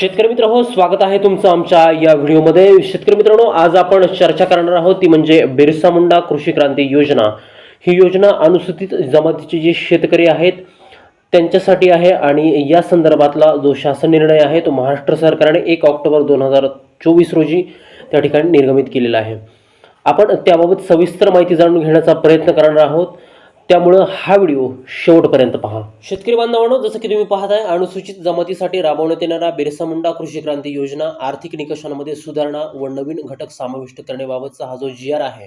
शेतकरी मित्र हो स्वागत आहे तुमचं आमच्या या व्हिडिओमध्ये. शेतकरी मित्रांनो आज आपण चर्चा करणार आहोत ती म्हणजे बिरसा मुंडा कृषी क्रांती योजना. ही योजना अनुसूचित जमातीचे जे शेतकरी आहेत त्यांच्यासाठी आहे आणि या संदर्भातला जो शासन निर्णय आहे तो महाराष्ट्र सरकारने एक ऑक्टोबर दोन हजार चोवीस रोजी त्या ठिकाणी निर्गमित केलेला आहे. आपण त्याबाबत सविस्तर माहिती जाणून घेण्याचा प्रयत्न करणार आहोत. त्यामुळं हा व्हिडिओ शेवटपर्यंत पहा. शेतकरी बांधवांनो जसं की तुम्ही पाहताय अनुसूचित जमातीसाठी राबवण्यात येणारा बिरसा मुंडा कृषी क्रांती योजना आर्थिक निकषांमध्ये सुधारणा व नवीन घटक समाविष्ट करण्याबाबतचा हा जो जी आर आहे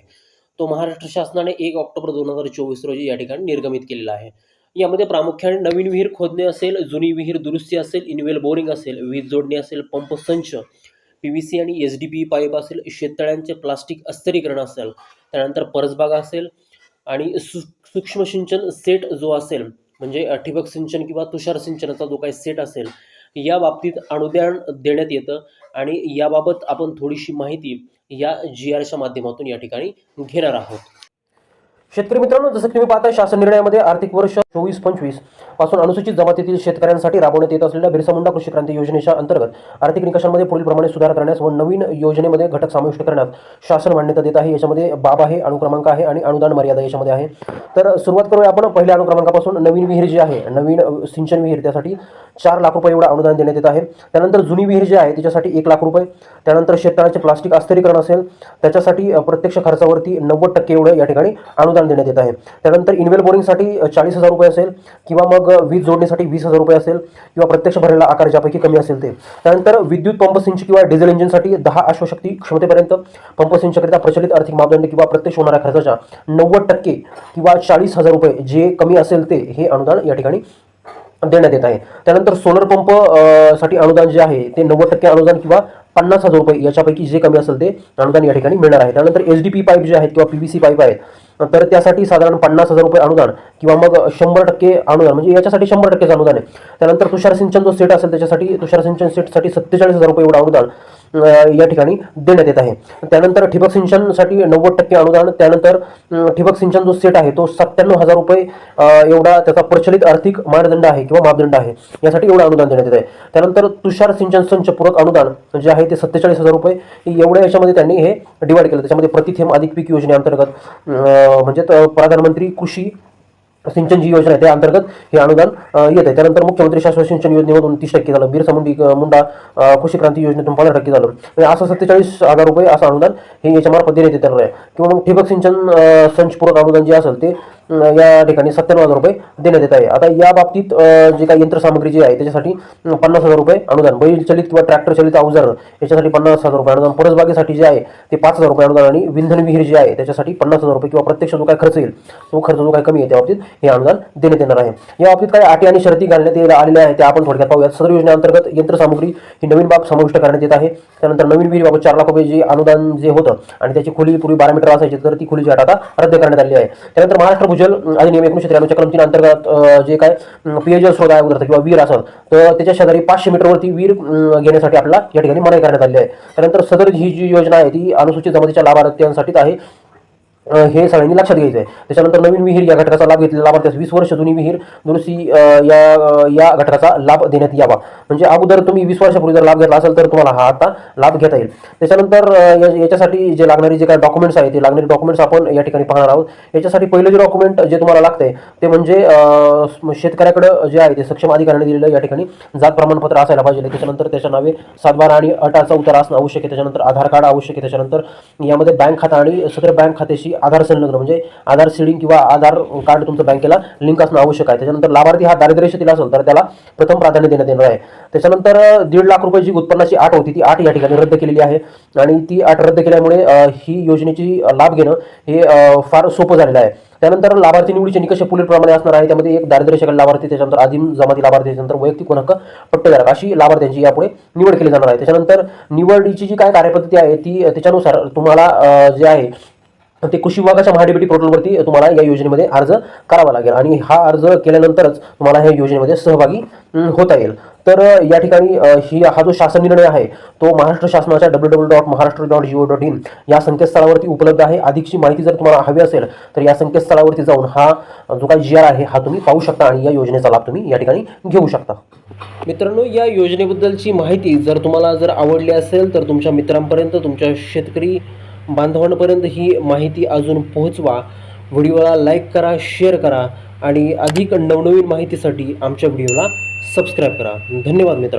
तो महाराष्ट्र शासनाने एक ऑक्टोबर दोन हजार चोवीस रोजी या ठिकाणी निर्गमित केलेला आहे. यामध्ये प्रामुख्याने नवीन विहीर खोदणे असेल जुनी विहीर दुरुस्ती असेल इनवेल बोरिंग असेल वीज जोडणी असेल पंप संच पी व्ही सी आणि एस डी पी पाईप असेल शेततळ्यांचे प्लास्टिक अस्तरीकरण असेल त्यानंतर परसबागा असेल आणि सु सूक्ष्म सिंचन सेट जो असेल म्हणजे ठिबक सिंचन किंवा तुषार सिंचनाचा जो काही सेट असेल या बाबतीत अनुदान देण्यात येतं. आणि याबाबत आपण थोडीशी माहिती या जी आरच्या माध्यमातून या ठिकाणी घेणार आहोत. शेतकरी मित्रांनो जसं की तुम्ही पाहता शासन निर्णयामध्ये आर्थिक वर्ष चोवीस पंचवीसपासून अनुसूचित जमातीतील शेतकऱ्यांसाठी राबवण्यात येत असलेल्या बिरसा मुंडा कृषी क्रांती योजनेच्या अंतर्गत आर्थिक निकषांमध्ये पुढील प्रमाणे सुधार करण्यास व नवीन योजनेमध्ये घटक समाविष्ट करण्यास शासन मान्यता देत आहे. याच्यामध्ये बाब आहे अनुक्रमांक आहे आणि अनुदान मर्यादा याच्यामध्ये आहे. तर सुरुवात करूया आपण. पहिल्या अनुक्रमांकापासून नवीन विहीर जी आहे नवीन सिंचन विहीर त्यासाठी चार लाख रुपये एवढं अनुदान देण्यात येत आहे. त्यानंतर जुनी विहीर जी आहे त्याच्यासाठी एक लाख रुपये. त्यानंतर शेततळाचे प्लास्टिक अस्तरीकरण असेल. त्याच्यासाठी प्रत्यक्ष खर्चावरती नव्वद टक्के एवढं या ठिकाणी अनुदान देण्यात येत आहे. त्यानंतर इनवेल बोरिंगसाठी चाळीस हजार रुपये असेल किंवा मग वीज जोडणीसाठी वीस हजार रुपये असेल किंवा प्रत्यक्ष भरलेला आकार ज्यापैकी कमी असेल ते. त्यानंतर विद्युत पंप सिंच किंवा डिझेल इंजिनसाठी दहा अश्वशक्ती क्षमतेपर्यंत पंप सिंचकरिता प्रचलित आर्थिक मापदंड किंवा प्रत्यक्ष होणाऱ्या खर्चाच्या नव्वद टक्के किंवा चाळीस हजार रुपये जे कमी असेल ते हे अनुदान या ठिकाणी देण्यात येत आहे. त्यानंतर सोलर पंपसाठी अनुदान जे आहे ते नव्वद टक्के अनुदान किंवा पन्नास हजार रुपये याच्यापैकी जे कमी असेल ते अनुदान या ठिकाणी मिळणार आहे. त्यानंतर एच डी पी पाईप जे आहेत किंवा पी व्ही सी पाईप आहेत तर त्यासाठी साधारण पन्नास हजार रुपये अनुदान किंवा मग शंभर टक्के अनुदान म्हणजे याच्यासाठी शंभर टक्केच अनुदान आहे. त्यानंतर तुषार सिंचन जो सेट असेल त्याच्यासाठी तुषार सिंचन सेटसाठी सत्तेचाळीस हजार रुपये एवढं अनुदान. या ठिकाणी देण्यात येत आहे. त्यानंतर ठिबक सिंचनसाठी नव्वद टक्के अनुदान त्यानंतर ठिबक सिंचन जो सेट आहे तो सत्त्याण्णव हजार रुपये एवढा त्याचा प्रचलित आर्थिक मानदंड आहे किंवा मापदंड आहे. यासाठी एवढं अनुदान देण्यात येत आहे. त्यानंतर तुषार सिंचन संच पूरक अनुदान जे आहे ते सत्तेचाळीस हजार रुपये एवढ्या याच्यामध्ये त्यांनी हे डिवाईड केलं. त्याच्यामध्ये प्रतिथेम अधिक पीक योजनेअंतर्गत म्हणजे त- प्रधानमंत्री कृषी सिंचन जी योजना आहे त्या अंतर्गत हे अनुदान येत आहे. त्यानंतर मुख्यमंत्री शाश्वत सिंचन योजनेमधून तीस टक्के झालं. बिरसा मुंडी मुंडा कृषी क्रांती योजनेतून पंधरा टक्के झालं. म्हणजे असं सत्तेचाळीस हजार रुपये असं अनुदान हे याच्यामार्फत देण्यात येणार आहे. किंवा मग ठिबक सिंचन संचपूरक अनुदान जे असेल ते या ठिकाणी सत्त्याण्णव हजार रुपये देण्यात येत आहे. आता या बाबतीत जी जे काही यंत्रसामग्री जी आहे त्याच्यासाठी पन्नास हजार रुपये अनुदान बैल चलित किंवा ट्रॅक्टर चलित अवजार याच्यासाठी पन्नास हजार रुपये अनुदान. परसबागेसाठी जे आहे ते पाच हजार रुपये अनुदान आणि विंधन विहीर जे आहे त्याच्यासाठी पन्नास हजार रुपये किंवा प्रत्यक्ष जो काय खर्च येईल तो खर्च जो काय कमी आहे त्या बाबतीत हे अनुदान देण्यात येणार आहे. या बाबतीत काही अटी आणि शर्ती घालण्यात आलेल्या आहेत त्या आपण थोडक्यात पाहूयात. सदर योजनेअंतर्गत यंत्रसामग्री ही नवीन बाब समाविष्ट करण्यात येत आहे. त्यानंतर नवीन विहिरीबाबत चार लाख रुपये जे अनुदान जे होतं आणि त्याची खोली पूर्वी बारा मीटर असायची तर ती खोलीची अट आता रद्द करण्यात आली आहे. त्यानंतर महाराष्ट्र भूजल अधिनियम एकोणीशे त्र्याण्णवच्या कलम अंतर्गत जे काय अं, पेयजल स्रोत आहे उदाहरण किंवा वीर असेल तर त्याच्या शेजारी पाचशे मीटरवरती वीर घेण्यासाठी आपल्याला या ठिकाणी मनाई करण्यात आली आहे. त्यानंतर सदर ही जी योजना आहे ती अनुसूचित जमातीच्या लाभार्थ्यांसाठीच आहे. हे सगळ्यांनी लक्षात घ्यायचं आहे त्याच्यानंतर नवीन विहीर या घटकाचा लाभ घेतलेला लाभार्थ्यास वीस वर्ष जुनी विहीर दुरुस्ती या या घटकाचा लाभ देण्यात यावा. म्हणजे अगोदर तुम्ही वीस वर्षापूर्वी जर लाभ घेतला असेल तर तुम्हाला हा आता लाभ घेता येईल. त्याच्यानंतर या- याच्यासाठी जे लागणारे जे काही डॉक्युमेंट्स आहेत ते लागणारे डॉक्युमेंट्स आपण या ठिकाणी पाहणार आहोत. याच्यासाठी पहिलं जे डॉक्युमेंट जे तुम्हाला लागतंय ते म्हणजे शेतकऱ्याकडं जे आहे ते सक्षम अधिकाऱ्याने दिलेलं या ठिकाणी जात प्रमाणपत्र असायला पाहिजे. त्याच्यानंतर त्याच्या नावे सातबारा आणि अटाचा उतार असणं आवश्यक आहे. त्याच्यानंतर आधार कार्ड आवश्यक आहे. त्याच्यानंतर यामध्ये बँक खाता आणि सदर बँक खात्याशी आधार संलग्न म्हणजे आधार सीडिंग किंवा आधार कार्ड तुमचं बँकेला लिंक असणं आवश्यक आहे. त्याच्यानंतर लाभार्थी हा दारिद्र्य असेल तर त्याला प्रथम प्राधान्य देण्यात येणार आहे. त्याच्यानंतर दीड लाख रुपये जी उत्पन्नाची आठ होती ती आठ या ठिकाणी रद्द केलेली आहे. आणि ती आठ रद्द केल्यामुळे ही योजनेची लाभ घेणं हे फार सोपं झालेलं आहे. त्यानंतर लाभार्थी निवडीचे निकष पुढीलप्रमाणे असणार आहे. त्यामध्ये एक दारिद्र्य लाभार्थी त्याच्यानंतर आदिम जमाती लाभार्थी त्याच्यानंतर वैयक्तिक गुण हक्क पट्टेधारक अशी लाभार्थ्यांची यापुढे निवड केली जाणार आहे. त्याच्यानंतर निवडीची जी काय कार्यपद्धती आहे ती त्याच्यानुसार तुम्हाला जे आहे ते कृषी विभागाच्या महाडीबीटी पोर्टलवरती तुम्हाला या योजनेमध्ये अर्ज करावा लागेल. आणि हा अर्ज केल्यानंतरच तुम्हाला ह्या योजनेमध्ये सहभागी होता येईल. तर या ठिकाणी ही हा जो शासन निर्णय आहे तो महाराष्ट्र शासनाच्या W W dot Maharashtra dot gov dot in या संकेतस्थळावरती उपलब्ध आहे. अधिकची माहिती जर तुम्हाला हवी असेल तर या संकेतस्थळावरती जाऊन हा जो काही जी आर आहे हा तुम्ही पाहू शकता आणि या योजनेचा लाभ तुम्ही या ठिकाणी घेऊ शकता. मित्रांनो या योजनेबद्दलची माहिती जर तुम्हाला जर आवडली असेल तर तुमच्या मित्रांपर्यंत तुमच्या शेतकरी बांधवांपर्यंत ही माहिती अजून पोहोचवा. व्हिडिओला लाईक करा शेअर करा आणि अधिक नवनवीन माहितीसाठी आमच्या व्हिडिओला सबस्क्राईब करा. धन्यवाद मित्रांनो.